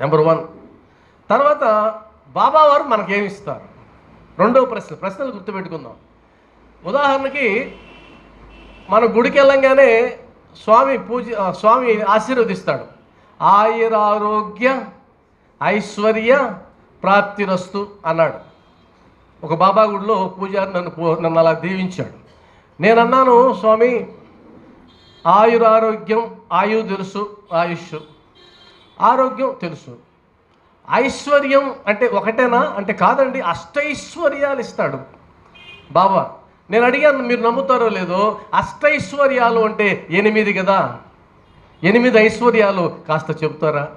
Number one తర్వాత బాబా వారు మనకేమిస్తారు రెండవ ప్రశ్న ప్రశ్నలు గుర్తుపెట్టుకుందాం. ఉదాహరణకి మన గుడికి వెళ్ళంగానే స్వామి పూజ స్వామి ఆశీర్వదిస్తాడు. ఆయురారోగ్య ఐశ్వర్య ప్రాప్తిరస్తు అన్నాడు. ఒక బాబా గుడిలో పూజారి నన్ను నన్ను అలా దీవించాడు. నేను అన్నాను స్వామి ఆయురారోగ్యం ఆయు తెలుసు ఆయుష్ ఆరోగ్యం తెలుసు. ఐశ్వర్యం అంటే ఒకటేనా? అంటే కాదండి అష్టైశ్వర్యాలు ఇస్తాడు. బాబా నేను అడిగాను మీరు నమ్ముతారో లేదో? అష్టైశ్వర్యాలు అంటే ఎనిమిది కదా? ఎనిమిది ఐశ్వర్యాలు కాస్త చెప్తారా?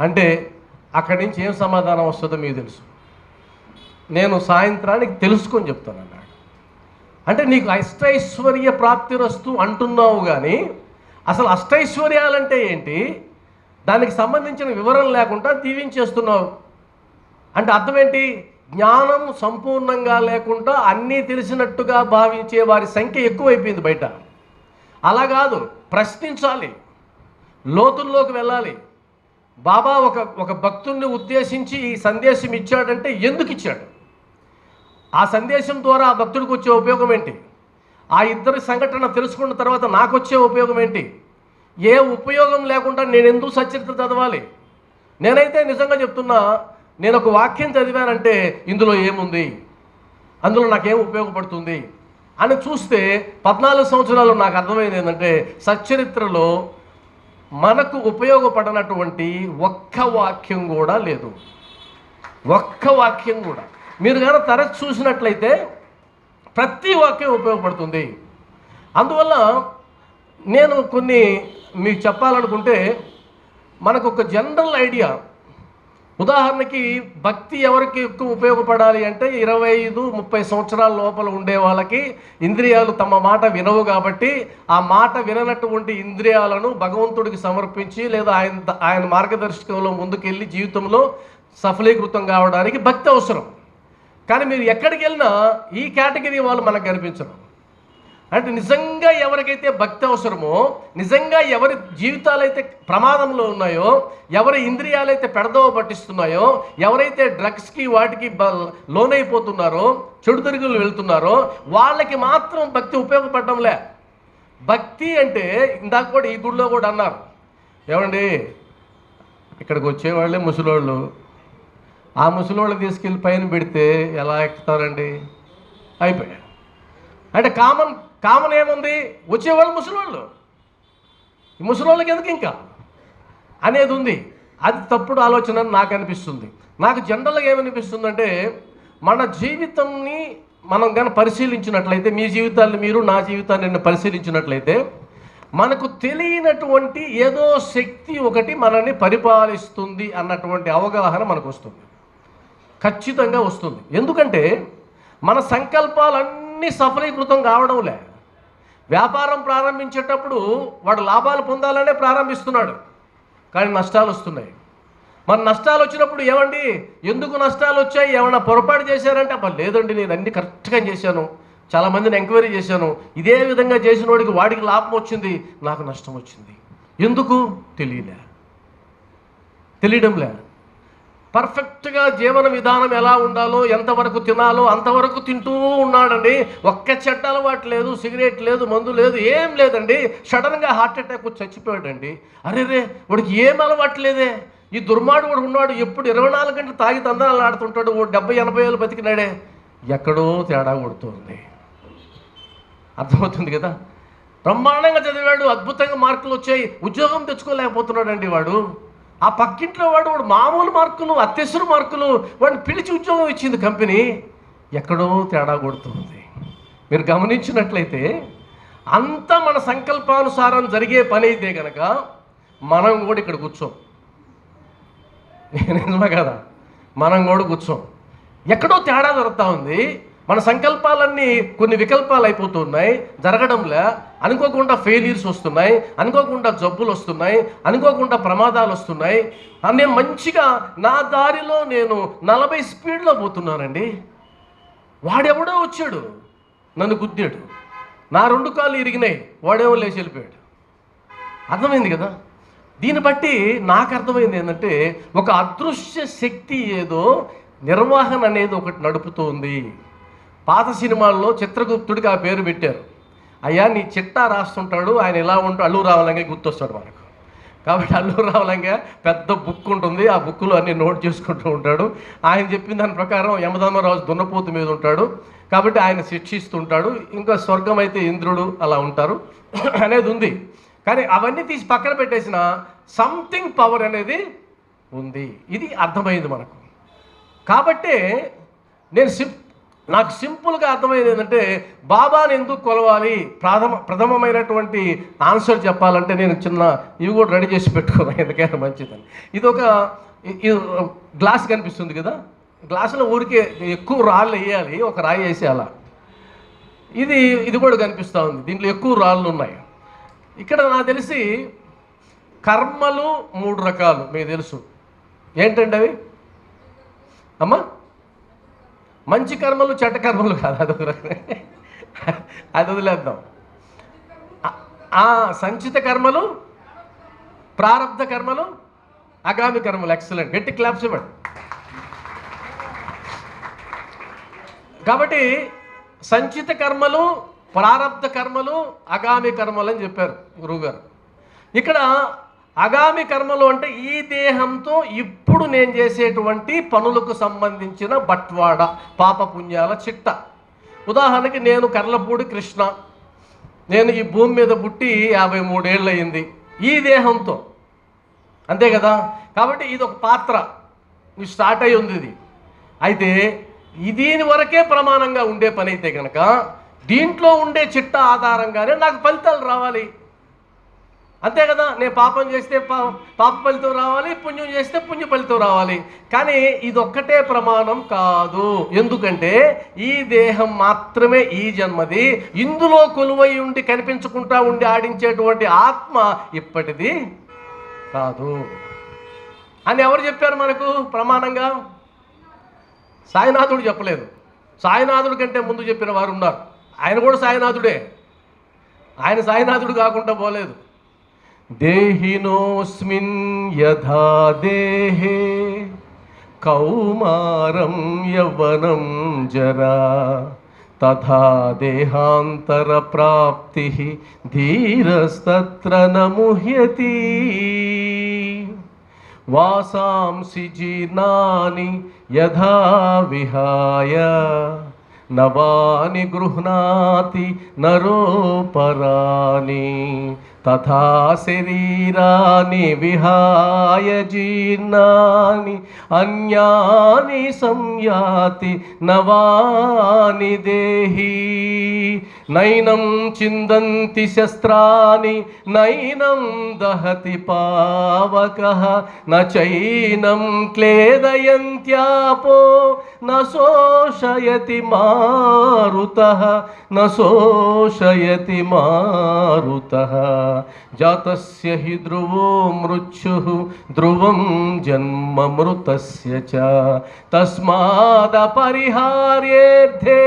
అంటే అక్కడి నుంచి ఏం సమాధానం వస్తుందో మీకు తెలుసు. నేను సాయంత్రానికి తెలుసుకొని చెప్తాను అన్నాడు. అంటే నీకు అష్టైశ్వర్య ప్రాప్తిరస్తు అంటున్నావు కానీ అసలు అష్టైశ్వర్యాలంటే ఏంటి? దానికి సంబంధించిన వివరణ లేకుండా తీవించేస్తున్నావు. అంటే అర్థం ఏంటి జ్ఞానం సంపూర్ణంగా లేకుండా అన్నీ తెలిసినట్టుగా భావించే వారి సంఖ్య ఎక్కువైపోయింది బయట. అలా కాదు ప్రశ్నించాలి లోతుల్లోకి వెళ్ళాలి. బాబా ఒక ఒక భక్తుడిని ఉద్దేశించి ఈ సందేశం ఇచ్చాడంటే ఎందుకు ఇచ్చాడు? ఆ సందేశం ద్వారా ఆ భక్తుడికి వచ్చే ఉపయోగం ఏంటి? ఆ ఇద్దరి సంఘటన తెలుసుకున్న తర్వాత నాకు వచ్చే ఉపయోగం ఏంటి? ఏ ఉపయోగం లేకుండా నేను ఎందుకు సచరిత్ర చదవాలి? నేనైతే నిజంగా చెప్తున్నా నేను ఒక వాక్యం చదివానంటే ఇందులో ఏముంది? అందులో నాకేం ఉపయోగపడుతుంది? అని చూస్తే పద్నాలుగు సంవత్సరాలు నాకు అర్థమైంది ఏంటంటే సచ్చరిత్రలో మనకు ఉపయోగపడనటువంటి ఒక్క వాక్యం కూడా లేదు. ఒక్క వాక్యం కూడా. మీరు కానీ తరచు చూసినట్లయితే ప్రతి వాక్యం ఉపయోగపడుతుంది. అందువల్ల నేను కొన్ని మీకు చెప్పాలనుకుంటే మనకు ఒక జనరల్ ఐడియా ఉదాహరణకి భక్తి ఎవరికి ఎక్కువ ఉపయోగపడాలి అంటే ఇరవై ఐదు ముప్పై సంవత్సరాల లోపల ఉండే వాళ్ళకి ఇంద్రియాలు తమ మాట వినవు కాబట్టి ఆ మాట విననటువంటి ఇంద్రియాలను భగవంతుడికి సమర్పించి లేదా ఆయన ఆయన మార్గదర్శకంలో ముందుకెళ్ళి జీవితంలో సఫలీకృతం కావడానికి భక్తి అవసరం. కానీ మీరు ఎక్కడికి వెళ్ళినా ఈ కేటగిరీ వాళ్ళు మనకు కనిపించరు. అంటే నిజంగా ఎవరికైతే భక్తి అవసరమో నిజంగా ఎవరి జీవితాలైతే ప్రమాదంలో ఉన్నాయో ఎవరి ఇంద్రియాలైతే పెడదవ పట్టిస్తున్నాయో ఎవరైతే డ్రగ్స్కి వాటికి బ లోనైపోతున్నారో చెడు తిరుగులు వెళ్తున్నారో వాళ్ళకి మాత్రం భక్తి ఉపయోగపడడంలే. భక్తి అంటే ఇందాక కూడా ఈ గుడిలో కూడా అన్నారు. ఏమండి? ఇక్కడికి వచ్చేవాళ్ళే ముసలోళ్ళు. ఆ ముసలోళ్ళు తీసుకెళ్ళి పైన పెడితే ఎలా ఎక్కుతారండి? అయిపోయాడు అంటే కామన్ కామన్ ఏముంది? వచ్చేవాళ్ళు ముసలోళ్ళు. ఈ ముసలోళ్ళకి ఎందుకు ఇంకా? అనేది ఉంది. అది తప్పుడు ఆలోచన అని నాకు అనిపిస్తుంది. నాకు జనరల్గా ఏమనిపిస్తుందంటే మన జీవితంని మనం కానీ పరిశీలించినట్లయితే మీ జీవితాన్ని మీరు నా జీవితాన్ని నేను పరిశీలించినట్లయితే మనకు తెలియనటువంటి ఏదో శక్తి ఒకటి మనల్ని పరిపాలిస్తుంది అన్నటువంటి అవగాహన మనకు వస్తుంది. ఖచ్చితంగా వస్తుంది. ఎందుకంటే మన సంకల్పాలన్నీ సఫలీకృతం కావడంలే. వ్యాపారం ప్రారంభించేటప్పుడు వాడు లాభాలు పొందాలనే ప్రారంభిస్తున్నాడు. కానీ నష్టాలు వస్తున్నాయి. మన నష్టాలు వచ్చినప్పుడు ఏమండి? ఎందుకు నష్టాలు వచ్చాయి? ఏమన్నా పొరపాటు చేశారంటే అబ్బా లేదండి నేను అన్ని కరెక్ట్గా చేశాను. చాలామందిని ఎంక్వైరీ చేశాను. ఇదే విధంగా చేసిన వాడికి వాడికి లాభం వచ్చింది. నాకు నష్టం వచ్చింది. ఎందుకు? తెలియలే. తెలియడంలే. పర్ఫెక్ట్గా జీవన విధానం ఎలా ఉండాలో ఎంతవరకు తినాలో అంతవరకు తింటూ ఉన్నాడండి. ఒక్క చెడ్డ అలవాటు లేదు సిగరెట్ లేదు మందు లేదు ఏం లేదండి. సడన్గా హార్ట్ అటాక్ వచ్చి చచ్చిపోయాడండి. అరే రే వాడికి ఏం అలవాటు లేదే. ఈ దుర్మాడు కూడా ఉన్నాడు. ఎప్పుడు ఇరవై నాలుగు గంటలు తాగి తందనాలు ఆడుతుంటాడు. ఓ డెబ్బై ఎనభై ఏళ్ళు బతికినాడే. ఎక్కడో తేడా కొడుతుంది. అర్థమవుతుంది కదా? బ్రహ్మాండంగా చదివాడు అద్భుతంగా మార్కులు వచ్చాయి. ఉద్యోగం తెచ్చుకోలేకపోతున్నాడండి వాడు. ఆ పక్కింట్లో వాడు వాడు మామూలు మార్కులు అత్యవసర మార్కులు వాడిని పిలిచి ఉద్యోగం ఇచ్చింది కంపెనీ ఎక్కడో తేడా కొడుతుంది. మీరు గమనించినట్లయితే అంత మన సంకల్పానుసారం జరిగే పని అయితే కనుక మనం కూడా ఇక్కడ కూర్చోం. నిజమే కదా? మనం కూడా కూర్చోం. ఎక్కడో తేడా జరుగుతూ ఉంది. మన సంకల్పాలన్నీ కొన్ని వికల్పాలు అయిపోతున్నాయి జరగడంలే అనుకోకుండా ఫెయిలియర్స్ వస్తున్నాయి అనుకోకుండా జబ్బులు వస్తున్నాయి అనుకోకుండా ప్రమాదాలు వస్తున్నాయి. నేను మంచిగా నా దారిలో నేను నలభై స్పీడ్లో పోతున్నానండి. వాడెవడో వచ్చాడు నన్ను గుద్దాడు నా రెండు కాళ్ళు ఇరిగినాయి వాడేమో లేచి వెళ్ళిపోయాడు. అర్థమైంది కదా? దీన్ని బట్టి నాకు అర్థమైంది ఏంటంటే ఒక అదృశ్య శక్తి ఏదో నిర్వహణ అనేది ఒకటి నడుపుతోంది. పాత సినిమాల్లో చిత్రగుప్తుడికి ఆ పేరు పెట్టారు. అయ్యా నీ చిట్టా రాస్తుంటాడు ఆయన ఎలా ఉంటాడు అల్లు రావాలంగా గుర్తొస్తాడు మనకు. కాబట్టి అల్లు రావాలంగా పెద్ద బుక్ ఉంటుంది ఆ బుక్లో అన్ని నోట్ చేసుకుంటూ ఉంటాడు. ఆయన చెప్పిన దాని ప్రకారం యమధర్మరాజు దున్నపోతు మీద ఉంటాడు. కాబట్టి ఆయన శిక్షిస్తుంటాడు. ఇంకా స్వర్గం అయితే ఇంద్రుడు అలా ఉంటారు అనేది ఉంది. కానీ అవన్నీ తీసి పక్కన పెట్టేసిన సంథింగ్ పవర్ అనేది ఉంది. ఇది అర్థమైంది మనకు. కాబట్టే నేను సిప్ నాకు సింపుల్గా అర్థమైంది ఏంటంటే బాబాని ఎందుకు కొలవాలి? ప్రథమ ప్రథమమైనటువంటి ఆన్సర్ చెప్పాలంటే నేను చిన్న ఇవి కూడా రెడీ చేసి పెట్టుకున్నాను ఎందుకైనా మంచిదని. ఇది ఒక గ్లాస్ కనిపిస్తుంది కదా? గ్లాసులో ఊరికే ఎక్కువ రాళ్ళు వేయాలి ఒక రాయి వేసి అలా. ఇది ఇది కూడా కనిపిస్తూ ఉంది దీంట్లో ఎక్కువ రాళ్ళు ఉన్నాయి. ఇక్కడ నాకు తెలిసి కర్మలు మూడు రకాలు మీకు తెలుసు. ఏంటండి అవి? అమ్మా? మంచి కర్మలు చెడ్డ కర్మలు కాదు అది అది వదిలేద్దాం. ఆ- సంచిత కర్మలు ప్రారంధ కర్మలు అగామి కర్మలు. ఎక్సలెంట్ గట్టి క్లాప్స్ ఇవ్వండి. కాబట్టి సంచిత కర్మలు ప్రారంధ కర్మలు అగామి కర్మలు అని చెప్పారు గురువుగారు. ఇక్కడ అగామి కర్మలు అంటే ఈ దేహంతో ఇప్పుడు నేను చేసేటువంటి పనులకు సంబంధించిన బట్వాడ పాపపుణ్యాల చిట్ట. ఉదాహరణకి నేను కర్లపూడి కృష్ణ నేను ఈ భూమి మీద పుట్టి యాభై మూడేళ్ళు అయింది ఈ దేహంతో. అంతే కదా? కాబట్టి ఇది ఒక పాత్ర. ఇది స్టార్ట్ అయి ఉంది ఇది. అయితే దీని వరకే ప్రమాణంగా ఉండే పని అయితే కనుక దీంట్లో ఉండే చిట్ట ఆధారంగానే నాకు ఫలితాలు రావాలి. అంతే కదా నేను పాపం చేస్తే పా పాప ఫలితం రావాలి పుణ్యం చేస్తే పుణ్య ఫలితం రావాలి. కానీ ఇది ఒక్కటే ప్రమాణం కాదు. ఎందుకంటే ఈ దేహం మాత్రమే ఈ జన్మది. ఇందులో కొలువై ఉండి కనిపించుకుంటా ఉండి ఆడించేటువంటి ఆత్మ ఇప్పటిది కాదు. అని ఎవరు చెప్పారు మనకు ప్రమాణంగా? సాయినాథుడు చెప్పలేదు. సాయినాథుడి కంటే ముందు చెప్పిన వారు ఉన్నారు. ఆయన కూడా సాయినాథుడే. ఆయన సాయినాథుడు కాకుండా పోలేదు. దేహినోస్మిన్ యథా దేహే కౌమారం యవ్వనం జరా తథా దేహాంతర ప్రాప్తి ధీరస్తత్ర నముహ్యతి. వాసాంసి జీర్ణాని యథా విహాయ నవాని గృహ్ణాతి నరోపరాని తథా శరీరాన్ని విహాయ జీర్ణాని అన్యాని సంయాతి నవాని దేహి. నైనం చిందంతి శస్త్రాని నైనం దహతి పావక నైనం క్లేదయంత్యాపో న శోషయతి మారుత న శోషయతి మారుత. జాతస్య హి ధ్రువో మృత్యు ధ్రువం జన్మ మృతస్య చ తస్మాదపరిహార్యేర్థే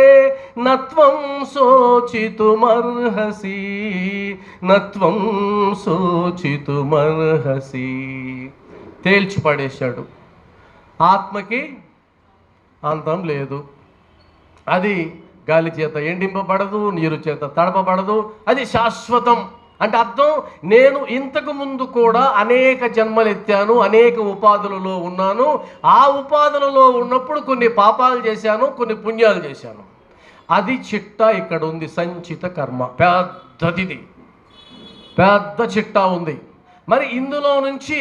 నత్వం శోచితుమర్హసి నత్వం శోచితుమర్హసి తేల్చి పడేశాడు ఆత్మకి అంతం లేదు. అది గాలి చేత ఎండింపబడదు నీరు చేత తడపబడదు అది శాశ్వతం. అంటే అర్థం నేను ఇంతకు ముందు కూడా అనేక జన్మలు ఎత్తాను అనేక ఉపాధులలో ఉన్నాను. ఆ ఉపాధులలో ఉన్నప్పుడు కొన్ని పాపాలు చేశాను కొన్ని పుణ్యాలు చేశాను. అది చిట్ట ఇక్కడ ఉంది సంచిత కర్మ. పెద్దదిది. పెద్ద చిట్టా ఉంది. మరి ఇందులో నుంచి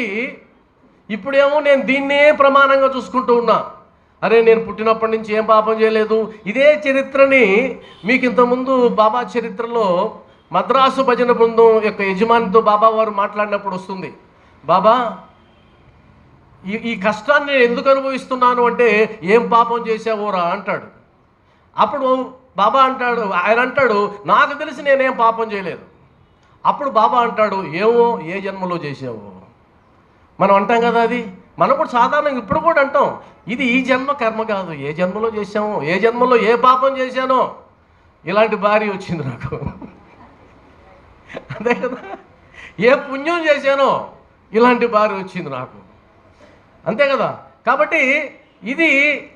ఇప్పుడేమో నేను దీన్నే ప్రమాణంగా చూసుకుంటూ ఉన్నా. అరే నేను పుట్టినప్పటి నుంచి ఏం పాపం చేయలేదు. ఇదే చరిత్రని మీకు ఇంతకుముందు బాబా చరిత్రలో మద్రాసు భజన బృందం యొక్క యజమానితో బాబా వారు మాట్లాడినప్పుడు వస్తుంది. బాబా ఈ ఈ కష్టాన్ని నేను ఎందుకు అనుభవిస్తున్నాను అంటే ఏం పాపం చేసావోరా అంటాడు. అప్పుడు బాబా అంటాడు ఆయన అంటాడు నాకు తెలిసి నేనేం పాపం చేయలేదు. అప్పుడు బాబా అంటాడు ఏమో ఏ జన్మలో చేసావు మనం అంటాం కదా అది. మనం కూడా సాధారణంగా ఇప్పుడు కూడా అంటాం. ఇది ఈ జన్మ కర్మ కాదు. ఏ జన్మలో చేశామో ఏ జన్మలో ఏ పాపం చేశానో? ఇలాంటి భార్య వచ్చింది నాకు. అదే కదా. ఏ పుణ్యం చేశానో ఇలాంటి భార్య వచ్చింది నాకు. అంతే కదా. కాబట్టి ఇది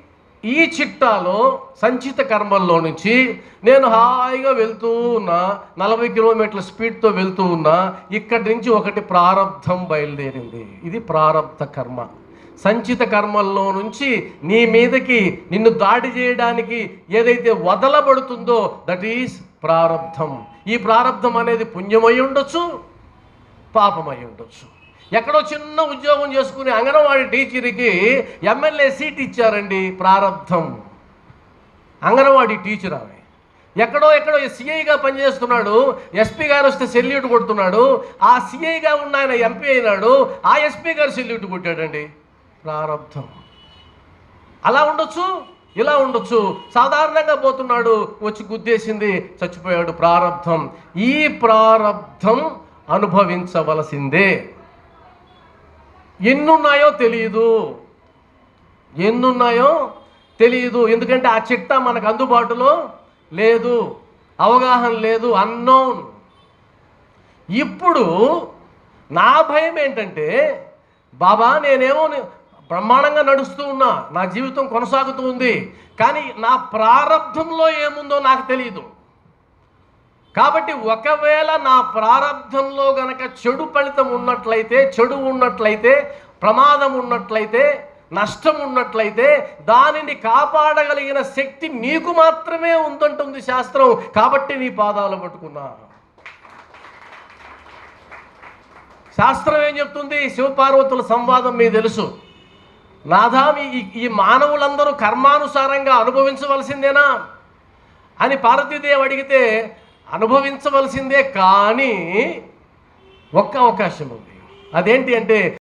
ఈ చిట్టాలో సంచిత కర్మల్లో నుంచి నేను హాయిగా వెళ్తూ ఉన్నా నలభై కిలోమీటర్ల స్పీడ్తో వెళ్తూ ఉన్నా ఇక్కడి నుంచి ఒకటి ప్రారంధం బయలుదేరింది. ఇది ప్రారంధ కర్మ. సంచిత కర్మల్లో నుంచి నీ మీదకి నిన్ను దాడి చేయడానికి ఏదైతే వదలబడుతుందో దట్ ఈస్ ప్రారంధం ఈ ప్రారంధం అనేది పుణ్యమై ఉండొచ్చు పాపమై ఉండొచ్చు. ఎక్కడో చిన్న ఉద్యోగం చేసుకుని అంగన్వాడీ టీచర్కి ఎమ్మెల్యే సీట్ ఇచ్చారండి ప్రారంధం అంగన్వాడీ టీచర్ ఆమె. ఎక్కడో ఎక్కడో సిఐగా పనిచేస్తున్నాడు ఎస్పీ గారు వస్తే సెల్యూట్ కొడుతున్నాడు ఆ సిఐగా ఉన్న ఆయన ఎంపీ అయినాడు ఆ ఎస్పీ గారు సెల్యూట్ కొట్టాడండి. ప్రారంధం అలా ఉండొచ్చు? ఇలా ఉండొచ్చు. సాధారణంగా పోతున్నాడు వచ్చి గుద్దేసింది చచ్చిపోయాడు. ప్రారంధం ఈ ప్రారంధం అనుభవించవలసిందే. ఎన్నున్నాయో తెలియదు ఎన్నున్నాయో తెలియదు ఎందుకంటే ఆ చిట్టా మనకు అందుబాటులో లేదు. అవగాహన లేదు. అన్నోన్. ఇప్పుడు నా భయం ఏంటంటే బాబా నేనేమో బ్రహ్మాండంగా నడుస్తూ ఉన్నా నా జీవితం కొనసాగుతూ ఉంది. కానీ నా ప్రారంధంలో ఏముందో నాకు తెలియదు కాబట్టి ఒకవేళ నా ప్రారంధంలో గనక చెడు ఫలితం ఉన్నట్లయితే చెడు ఉన్నట్లయితే ప్రమాదం ఉన్నట్లయితే నష్టం ఉన్నట్లయితే దానిని కాపాడగలిగిన శక్తి నీకు మాత్రమే ఉందంటుంది శాస్త్రం. కాబట్టి నీ పాదాలు పట్టుకున్నా. శాస్త్రం ఏం చెప్తుంది? శివపార్వతుల సంవాదం మీకు తెలుసు. నాధామి ఈ- మానవులందరూ కర్మానుసారంగా అనుభవించవలసిందేనా? అని పార్వతీదేవి అడిగితే అనుభవించవలసిందే కానీ ఒక్క అవకాశం ఉంది. అదేంటి అంటే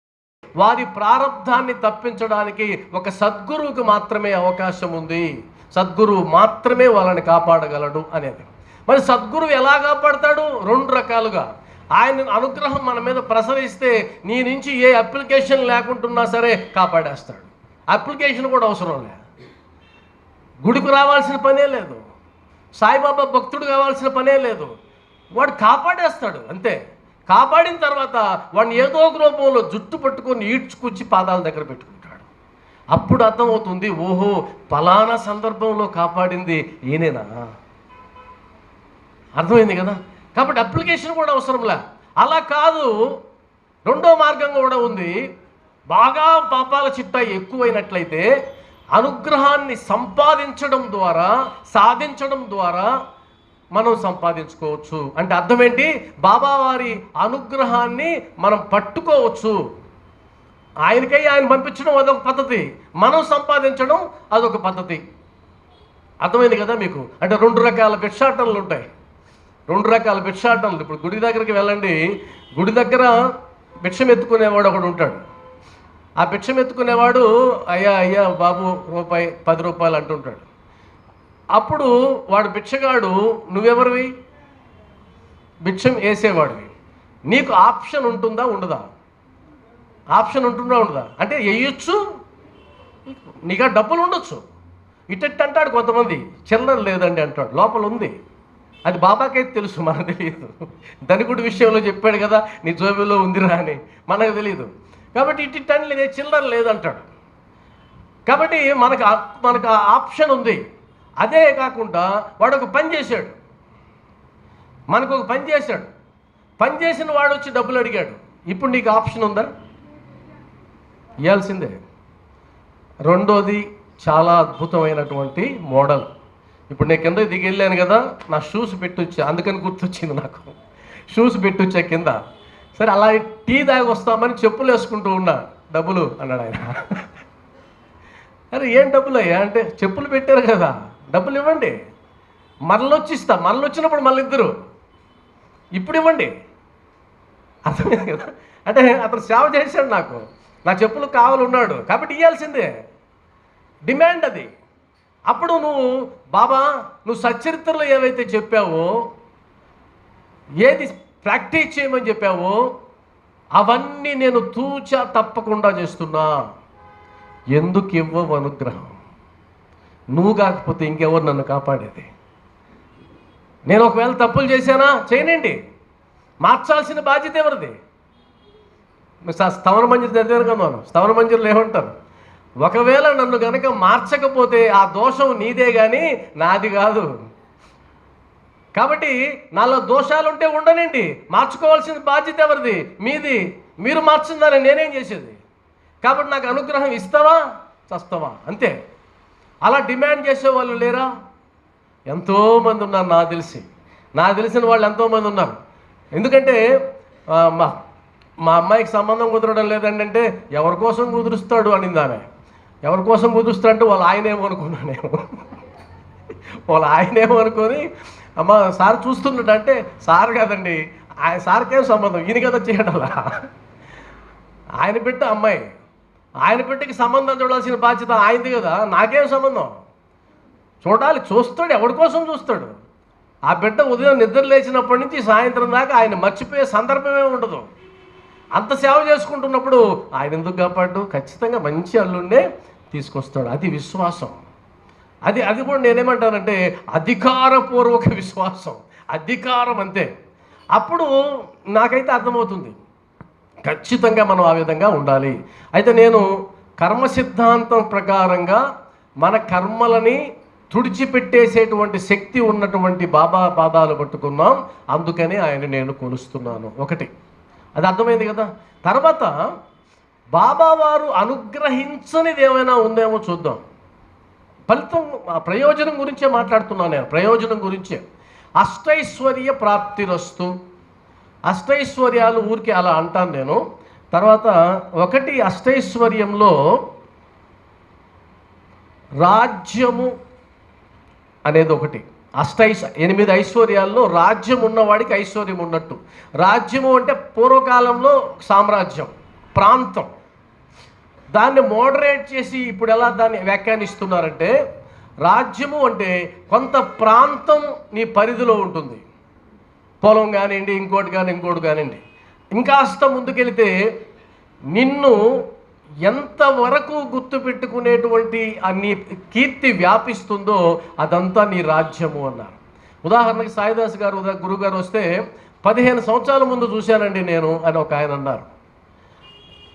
వారి ప్రారంధాన్ని తప్పించడానికి ఒక సద్గురువుకు మాత్రమే అవకాశం ఉంది. సద్గురువు మాత్రమే వాళ్ళని కాపాడగలడు అనేది. మరి సద్గురువు ఎలా కాపాడతాడు? రెండు రకాలుగా. ఆయన అనుగ్రహం మన మీద ప్రసరిస్తే నీ నుంచి ఏ అప్లికేషన్ లేకుంటున్నా సరే కాపాడేస్తాడు. అప్లికేషన్ కూడా అవసరం లే గుడికి రావాల్సిన పనే లేదు. సాయిబాబా భక్తుడు కావాల్సిన పనే లేదు. వాడు కాపాడేస్తాడు అంతే. కాపాడిన తర్వాత వాడిని ఏదో ఒక రూపంలో జుట్టు పట్టుకొని ఈడ్చుకొచ్చి పాదాల దగ్గర పెట్టుకుంటాడు. అప్పుడు అర్థమవుతుంది ఓహో ఫలానా సందర్భంలో కాపాడింది ఈయనేనా? అర్థమైంది కదా? కాబట్టి అప్లికేషన్ కూడా అవసరంలే. అలా కాదు రెండో మార్గం కూడా ఉంది. బాగా పాపాల చిట్టా ఎక్కువైనట్లయితే అనుగ్రహాన్ని సంపాదించడం ద్వారా సాధించడం ద్వారా మనం సంపాదించుకోవచ్చు. అంటే అర్థం ఏంటి? బాబావారి అనుగ్రహాన్ని మనం పట్టుకోవచ్చు. ఆయనకై ఆయన పంపించడం అదొక పద్ధతి. మనం సంపాదించడం అదొక పద్ధతి. అర్థమైంది కదా మీకు? అంటే రెండు రకాల భిక్షాటనలు ఉంటాయి. రెండు రకాల భిక్షాటనలు ఇప్పుడు గుడి దగ్గరికి వెళ్ళండి. గుడి దగ్గర భిక్షం ఎత్తుకునేవాడు ఒకడు ఉంటాడు. ఆ భిక్షం ఎత్తుకునేవాడు అయ్యా అయ్యా బాబు రూపాయి పది రూపాయలు అంటుంటాడు అప్పుడు వాడు భిక్షగాడు నువ్వెవరివి? భిక్షం వేసేవాడివి. నీకు ఆప్షన్ ఉంటుందా ఉండదా? ఆప్షన్ ఉంటుందా ఉండదా? అంటే వేయచ్చు నీకు ఆ డబ్బులు ఉండొచ్చు. ఇటట్టు అంటాడు కొంతమంది. చిల్లర లేదండి అంటాడు. లోపల ఉంది. అది బాబాకైతే తెలుసు మనకు తెలియదు. ధనికుడి విషయంలో చెప్పాడు కదా నీ జోబిలో ఉందిరా అని. మనకు తెలియదు. కాబట్టి ఇటు లేదు చిల్లర లేదంటాడు. కాబట్టి మనకు మనకు ఆప్షన్ ఉంది. అదే కాకుండా వాడు ఒక పని చేశాడు. మనకు ఒక పని చేశాడు. పని చేసిన వాడు వచ్చి డబ్బులు అడిగాడు. ఇప్పుడు నీకు ఆప్షన్ ఉందా? ఇవ్వాల్సిందే రెండోది చాలా అద్భుతమైనటువంటి మోడల్. ఇప్పుడు నేను కింద దిగి వెళ్ళాను కదా నా షూస్ పెట్టొచ్చా అందుకని గుర్తొచ్చింది నాకు. షూస్ పెట్టొచ్చా కింద. సరే అలా టీ దాగి వస్తామని చెప్పులు వేసుకుంటూ ఉన్నా. డబ్బులు అన్నాడు ఆయన. అరే ఏం డబ్బులు అయ్యా? అంటే చెప్పులు పెట్టారు కదా డబ్బులు ఇవ్వండి. మరలొచ్చి ఇస్తా మరలొచ్చినప్పుడు మళ్ళీ ఇద్దరు ఇప్పుడు ఇవ్వండి. అర్థమైంది కదా? అంటే అతను సేవ చేశాడు నాకు. నా చెప్పులు కావాలన్నాడు. కాబట్టి ఇవ్వాల్సిందే డిమాండ్ అది. అప్పుడు నువ్వు బాబా నువ్వు సచ్చరిత్రలో ఏవైతే చెప్పావో ఏది ప్రాక్టీస్ చేయమని చెప్పావో అవన్నీ నేను తూచా తప్పకుండా చేస్తున్నా. ఎందుకు ఇవ్వవు అనుగ్రహం? నువ్వు కాకపోతే ఇంకెవరు నన్ను కాపాడేది? నేను ఒకవేళ తప్పులు చేశానా? చేయనండి. మార్చాల్సిన బాధ్యత ఎవరిది? స- స్థవన మంజరి చదివాను కదా మనం స్థవన మంజరులు ఏమంటారు? ఒకవేళ నన్ను గనక మార్చకపోతే ఆ దోషం నీదే కానీ నాది కాదు. కాబట్టి నాలో దోషాలు ఉంటే ఉండనండి. మార్చుకోవాల్సిన బాధ్యత ఎవరిది? మీది. మీరు మార్చిందని నేనేం చేసేది? కాబట్టి నాకు అనుగ్రహం ఇస్తావా? చస్తావా? అంతే. అలా డిమాండ్ చేసే వాళ్ళు లేరా ఎంతోమంది ఉన్నారు నాకు తెలిసి. నాకు తెలిసిన వాళ్ళు ఎంతోమంది ఉన్నారు. ఎందుకంటే మా మా అమ్మాయికి సంబంధం కుదరడం లేదంటే ఎవరి కోసం కుదురుస్తాడు అనింది ఆమె. ఎవరి కోసం కుదురుస్తాడంటే వాళ్ళు ఆయనేమో అనుకున్నాను నేను వాళ్ళ ఆయనేమో అనుకొని అమ్మ సార్ చూస్తున్నాడు అంటే సార్ కాదండి ఆయన సార్కేం సంబంధం? ఈయన కదా చేయడంలా ఆయన బిడ్డ అమ్మాయి. ఆయన బిడ్డకి సంబంధం చూడాల్సిన బాధ్యత ఆయనది కదా నాకేం సంబంధం? చూడాలి చూస్తాడు ఎవరి కోసం చూస్తాడు? ఆ బిడ్డ ఉదయం నిద్ర లేచినప్పటి నుంచి సాయంత్రం దాకా ఆయన మర్చిపోయే సందర్భమే ఉండదు. అంత సేవ చేసుకుంటున్నప్పుడు ఆయన ఎందుకు కాపాడు? ఖచ్చితంగా మంచి అల్లుండే తీసుకొస్తాడు. అది విశ్వాసం. అది అది కూడా నేనేమంటానంటే అధికారపూర్వక విశ్వాసం. అధికారం అంతే. అప్పుడు నాకైతే అర్థమవుతుంది. ఖచ్చితంగా మనం ఆ విధంగా ఉండాలి. అయితే నేను కర్మ సిద్ధాంతం ప్రకారంగా మన కర్మలని తుడిచిపెట్టేసేటువంటి శక్తి ఉన్నటువంటి బాబా పాదాలు పట్టుకున్నాం. అందుకని ఆయన నేను కొలుస్తున్నాను. ఒకటి. అది అర్థమైంది కదా? తర్వాత బాబావారు అనుగ్రహించనిది ఏమైనా ఉందేమో చూద్దాం. ఫలితం ఆ ప్రయోజనం గురించే మాట్లాడుతున్నాను నేను. ప్రయోజనం గురించే. అష్టైశ్వర్య ప్రాప్తిరస్తు. అష్టైశ్వర్యాలు ఊరికి అలా అంటాను నేను. తర్వాత ఒకటి అష్టైశ్వర్యంలో రాజ్యము అనేది ఒకటి. అష్టైశ ఎనిమిది ఐశ్వర్యాల్లో రాజ్యం ఉన్నవాడికి ఐశ్వర్యం ఉన్నట్టు. రాజ్యము అంటే పూర్వకాలంలో సామ్రాజ్యం. ప్రాంతం. దాన్ని మోడరేట్ చేసి ఇప్పుడు ఎలా దాన్ని వ్యాఖ్యానిస్తున్నారంటే రాజ్యము అంటే కొంత ప్రాంతం నీ పరిధిలో ఉంటుంది. పొలం కానివ్వండి ఇంకోటి కానీ ఇంకోటి కానివ్వండి. ఇంకాస్త ముందుకెళితే నిన్ను ఎంతవరకు గుర్తుపెట్టుకునేటువంటి ఆ నీ కీర్తి వ్యాపిస్తుందో అదంతా నీ రాజ్యము అన్నారు. ఉదాహరణకి సాయిదాస్ గారు గురుగారు వస్తే పదిహేను సంవత్సరాల ముందు చూశానండి నేను అని ఒక ఆయన అన్నారు.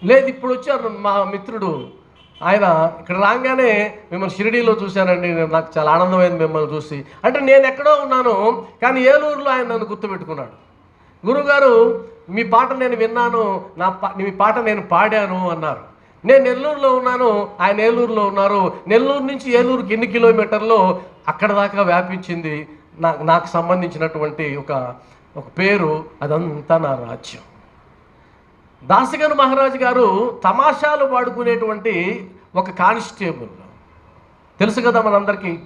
లేదు ఇప్పుడు వచ్చారు మా మిత్రుడు. ఆయన ఇక్కడ రాగానే మిమ్మల్ని షిరిడీలో చూశానండి. నేను- నాకు చాలా ఆనందమైంది మిమ్మల్ని చూసి. అంటే నేను ఎక్కడో ఉన్నాను కానీ ఏలూరులో ఆయన నన్ను గుర్తుపెట్టుకున్నాడు. గురుగారు మీ పాట నేను విన్నాను నా పా మీ పాట నేను పాడాను అన్నారు. నేను నెల్లూరులో ఉన్నాను ఆయన ఏలూరులో ఉన్నారు. నెల్లూరు నుంచి ఏలూరుకి ఎన్ని కిలోమీటర్లు అక్కడ దాకా వ్యాపించింది? నాకు నాకు సంబంధించినటువంటి ఒక ఒక పేరు అదంతా నా రాజ్యం. దాసగను మహారాజు గారు తమాషాలు వాడుకునేటువంటి ఒక కానిస్టేబుల్. తెలుసు కదా మనందరికీ?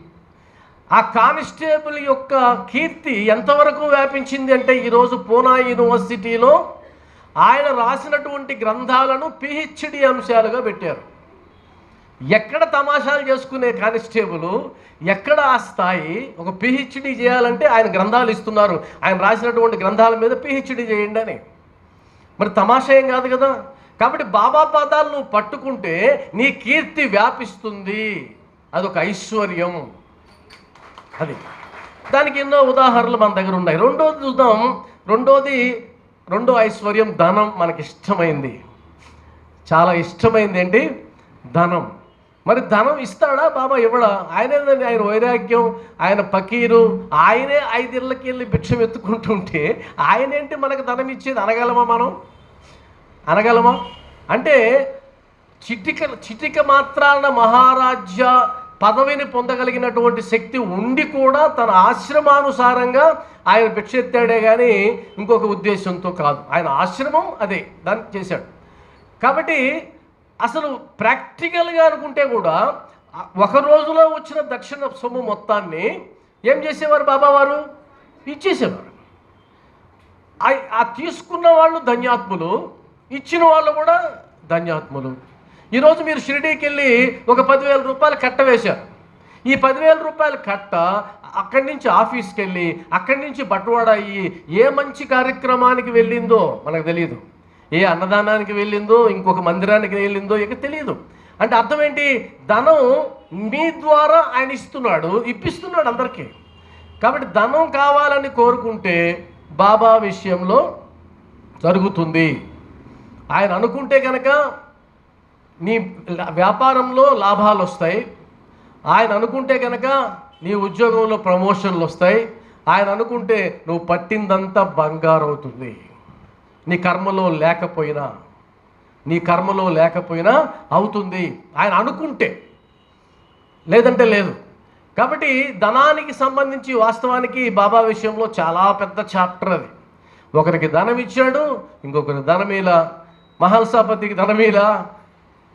ఆ కానిస్టేబుల్ యొక్క కీర్తి ఎంతవరకు వ్యాపించింది అంటే ఈరోజు పూనా యూనివర్సిటీలో ఆయన రాసినటువంటి గ్రంథాలను పిహెచ్డి అంశాలుగా పెట్టారు. ఎక్కడ తమాషాలు చేసుకునే కానిస్టేబుల్ ఎక్కడ ఆ స్థాయి ఒక పిహెచ్డి చేయాలంటే ఆయన గ్రంథాలు ఇస్తున్నారు. ఆయన రాసినటువంటి గ్రంథాల మీద పిహెచ్డి చేయండి అని. మరి తమాషయం కాదు కదా. కాబట్టి బాబా పాదాలు నువ్వు పట్టుకుంటే నీ కీర్తి వ్యాపిస్తుంది. అదొక ఐశ్వర్యం అది. దానికి ఎన్నో ఉదాహరణలు మన దగ్గర ఉన్నాయి. రెండోది చూద్దాం. రెండోది రెండో ఐశ్వర్యం ధనం మనకి ఇష్టమైంది. చాలా ఇష్టమైంది ఏంటి? ధనం. మరి ధనం ఇస్తాడా బాబా ఇవ్వడా? ఆయనేనండి ఆయన వైరాగ్యం ఆయన పకీరు ఆయనే ఐదిళ్ళకి వెళ్ళి భిక్షం ఎత్తుకుంటుంటే ఆయనేంటి మనకు ధనం ఇచ్చేది? అనగలమా మనం? అనగలమా? అంటే చిటిక చిటిక మాత్రాన మహారాజ్య పదవిని పొందగలిగినటువంటి శక్తి ఉండి కూడా తన ఆశ్రమానుసారంగా ఆయన భిక్ష ఎత్తాడే కానీ ఇంకొక ఉద్దేశంతో కాదు. ఆయన ఆశ్రమం అదే దాన్ని చేశాడు. కాబట్టి అసలు ప్రాక్టికల్గా అనుకుంటే కూడా ఒక రోజులో వచ్చిన దక్షిణ సొమ్ము మొత్తాన్ని ఏం చేసేవారు బాబావారు? ఇచ్చేసేవారు. ఆ- తీసుకున్న వాళ్ళు ధన్యాత్ములు ఇచ్చిన వాళ్ళు కూడా ధన్యాత్ములు. ఈరోజు మీరు షిరిడీకి వెళ్ళి ఒక పదివేల రూపాయలు కట్ట వేశారు. ఈ పదివేల రూపాయలు కట్ట అక్కడి నుంచి ఆఫీస్కి వెళ్ళి అక్కడి నుంచి బట్వాడ అయ్యి ఏ మంచి కార్యక్రమానికి వెళ్ళిందో మనకు తెలియదు ఏ అన్నదానానికి వెళ్ళిందో ఇంకొక మందిరానికి వెళ్ళిందో ఇక తెలియదు అంటే అర్థం ఏంటి? ధనం మీ ద్వారా ఆయన ఇస్తున్నాడు ఇప్పిస్తున్నాడు అందరికీ. కాబట్టి ధనం కావాలని కోరుకుంటే బాబా విషయంలో జరుగుతుంది. ఆయన అనుకుంటే కనుక నీ వ్యాపారంలో లాభాలు వస్తాయి. ఆయన అనుకుంటే కనుక నీ ఉద్యోగంలో ప్రమోషన్లు వస్తాయి. ఆయన అనుకుంటే నువ్వు పట్టిందంతా బంగారం అవుతుంది నీ కర్మలో లేకపోయినా నీ కర్మలో లేకపోయినా అవుతుంది. ఆయన అనుకుంటే. లేదంటే లేదు. కాబట్టి ధనానికి సంబంధించి వాస్తవానికి బాబా విషయంలో చాలా పెద్ద చాప్టర్ అది. ఒకరికి ధనం ఇచ్చాడు ఇంకొకరికి ధనమీల మహల్సాపతికి ధనమీల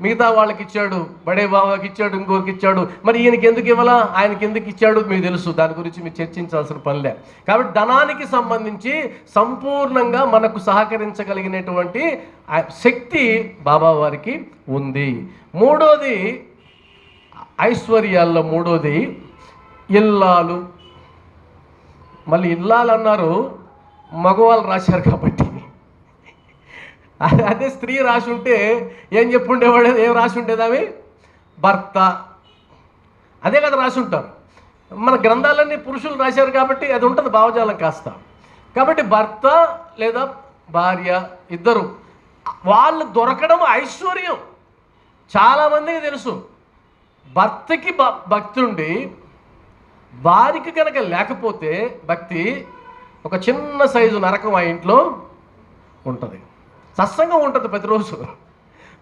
మిగతా వాళ్ళకి ఇచ్చాడు బడే బాబాకి ఇచ్చాడు ఇంకోరికి ఇచ్చాడు మరి ఈయనకి ఎందుకు ఇవ్వాలా? ఆయనకి ఎందుకు ఇచ్చాడు? మీకు తెలుసు. దాని గురించి మీరు చర్చించాల్సిన పనిలే కాబట్టి ధనానికి సంబంధించి సంపూర్ణంగా మనకు సహకరించగలిగినటువంటి శక్తి బాబా వారికి ఉంది. మూడోది ఐశ్వర్యాల్లో మూడోది ఇల్లాలు. మళ్ళీ ఇల్లాలు అన్నారు మగవాళ్ళు రాశారు కాబట్టి. అదే- అదే స్త్రీ రాసి ఉంటే ఏం చెప్పుండేవాడు ఏం రాసి ఉండేది అవి? భర్త. అదే కదా రాసి ఉంటారు. మన గ్రంథాలన్నీ పురుషులు రాశారు కాబట్టి అది ఉంటుంది భావజాలం కాస్త. కాబట్టి భర్త లేదా భార్య ఇద్దరు వాళ్ళు దొరకడం ఐశ్వర్యం. చాలామందికి తెలుసు. భర్తకి భ భక్తి ఉండి భార్యకి కనుక లేకపోతే భక్తి ఒక చిన్న సైజు నరకం ఆ ఇంట్లో ఉంటుంది. సత్సంగం ఉంటుంది ప్రతిరోజు.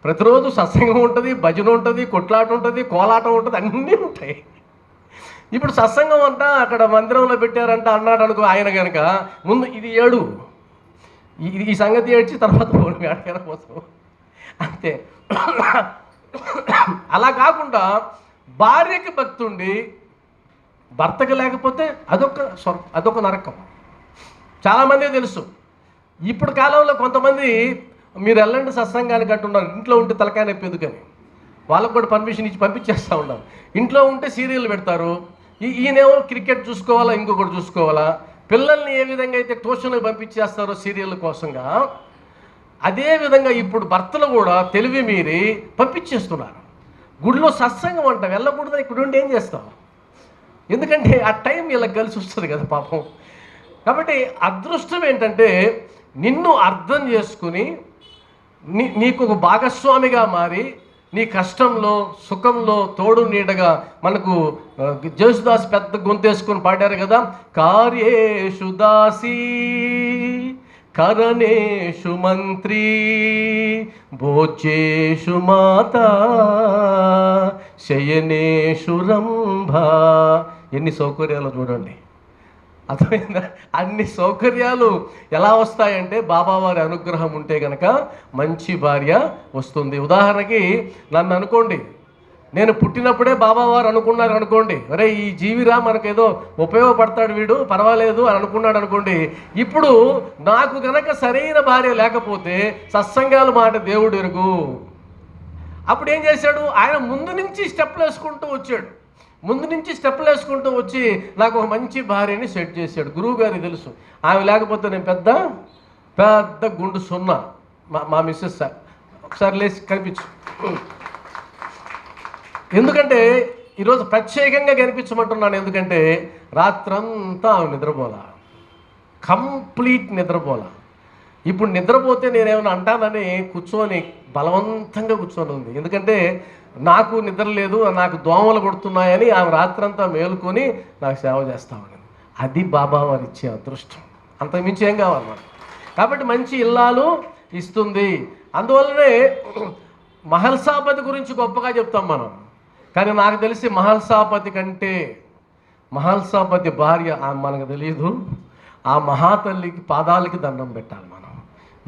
ప్రతిరోజు సత్సంగం ఉంటుంది భజన ఉంటుంది కొట్లాట ఉంటుంది కోలాటం ఉంటుంది అన్నీ ఉంటాయి. ఇప్పుడు సత్సంగం అంట అక్కడ మందిరంలో పెట్టారంట అన్నాడు అనుకో ఆయన కనుక ముందు ఇది ఏడు. ఈ- ఈ సంగతి ఏడ్చి తర్వాత పోను ఎక్కడికైనా అంతే. అలా కాకుండా భార్యకి భక్తి ఉండి భర్తకి లేకపోతే అదొక స్వర్ అదొక నరకం. చాలామంది తెలుసు. ఇప్పుడు కాలంలో కొంతమంది మీరు వెళ్ళండి సత్సంగానికి అంటున్నారు. ఇంట్లో ఉంటే తలకాయ నొప్పి ఎందుకని? వాళ్ళకు కూడా పర్మిషన్ ఇచ్చి పంపించేస్తూ ఉన్నాం. ఇంట్లో ఉంటే సీరియల్ పెడతారు. ఈ ఈయనేమో క్రికెట్ చూసుకోవాలా ఇంకొకటి చూసుకోవాలా? పిల్లల్ని ఏ విధంగా అయితే ట్యూషన్కి పంపించేస్తారో సీరియల్ కోసంగా అదే విధంగా ఇప్పుడు భర్తలు కూడా తెలివి మీరి పంపించేస్తున్నారు. గుడిలో సత్సంగం అంట వెళ్ళకూడదు ఇక్కడ ఉండి ఏం చేస్తావు ఎందుకంటే ఆ టైం ఇలా కలిసి వస్తుంది కదా పాపం. కాబట్టి అదృష్టం ఏంటంటే నిన్ను అర్థం చేసుకుని నీ నీకు ఒక భాగస్వామిగా మారి నీ కష్టంలో సుఖంలో తోడు నీడగా మనకు జేసుదాస్ పెద్ద గొంతేసుకొని పాడారు కదా కార్యేషు దాసి కరణేషు మంత్రి భోజేషు మాత శయనేషు రంభ. ఎన్ని సౌకర్యాలు చూడండి. అర్థమైందా? అన్ని సౌకర్యాలు ఎలా వస్తాయంటే బాబావారి అనుగ్రహం ఉంటే కనుక మంచి భార్య వస్తుంది. ఉదాహరణకి నన్ను అనుకోండి నేను పుట్టినప్పుడే బాబావారు అనుకున్నారు అనుకోండి అరే ఈ జీవిరా మనకేదో ఉపయోగపడతాడు వీడు పర్వాలేదు అని అనుకున్నాడు అనుకోండి ఇప్పుడు నాకు గనక సరైన భార్య లేకపోతే సత్సంగాల మాట దేవుడు ఎరుగు. అప్పుడు ఏం చేశాడు? ఆయన ముందు నుంచి స్టెప్లు వేసుకుంటూ వచ్చాడు. ముందు నుంచి స్టెప్లు వేసుకుంటూ వచ్చి నాకు ఒక మంచి భార్యని సెట్ చేశాడు. గురువు గారికి తెలుసు. ఆమె లేకపోతే నేను పెద్ద పెద్ద గుండు సున్నా. మా మా మిస్సెస్ సార్. ఒకసారి లేచి కనిపించు. ఎందుకంటే ఈరోజు ప్రత్యేకంగా కనిపించమంటున్నాను. ఎందుకంటే రాత్రంతా ఆమె నిద్రపోలా. కంప్లీట్ నిద్రపోలా. ఇప్పుడు నిద్రపోతే నేనేమైనా అంటానని కూర్చొని బలవంతంగా కూర్చొని ఉంది. ఎందుకంటే నాకు నిద్ర లేదు నాకు దోమలు కొడుతున్నాయని ఆమె రాత్రంతా మేలుకొని నాకు సేవ చేస్తా ఉన్నది. అది బాబా వారు ఇచ్చే అదృష్టం. అంతకుమించి ఏం కావాలి మనం కాబట్టి మంచి ఇల్లాలు ఇస్తుంది. అందువల్లనే మహల్సాపతి గురించి గొప్పగా చెప్తాం మనం. కానీ నాకు తెలిసి మహల్సాపతి కంటే మహల్సాపతి భార్య మనకు తెలియదు ఆ మహాతల్లికి పాదాలకి దండం పెట్టాలి మనం.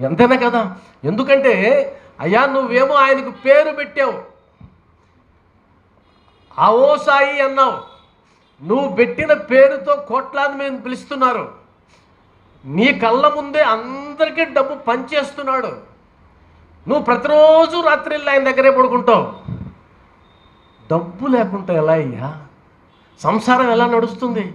ఎంతైనా కదా? ఎందుకంటే అయ్యా నువ్వేమో ఆయనకు పేరు పెట్టావు. అవో సాయి అన్నావు. నువ్వు పెట్టిన పేరుతో కోట్లాది మేము పిలుస్తున్నారు. నీ కళ్ళ ముందే అందరికీ డబ్బు పనిచేస్తున్నాడు. నువ్వు ప్రతిరోజు రాత్రి ఆయన దగ్గరే పడుకుంటావు. డబ్బు లేకుండా ఎలా అయ్యా? సంసారం ఎలా నడుస్తుంది?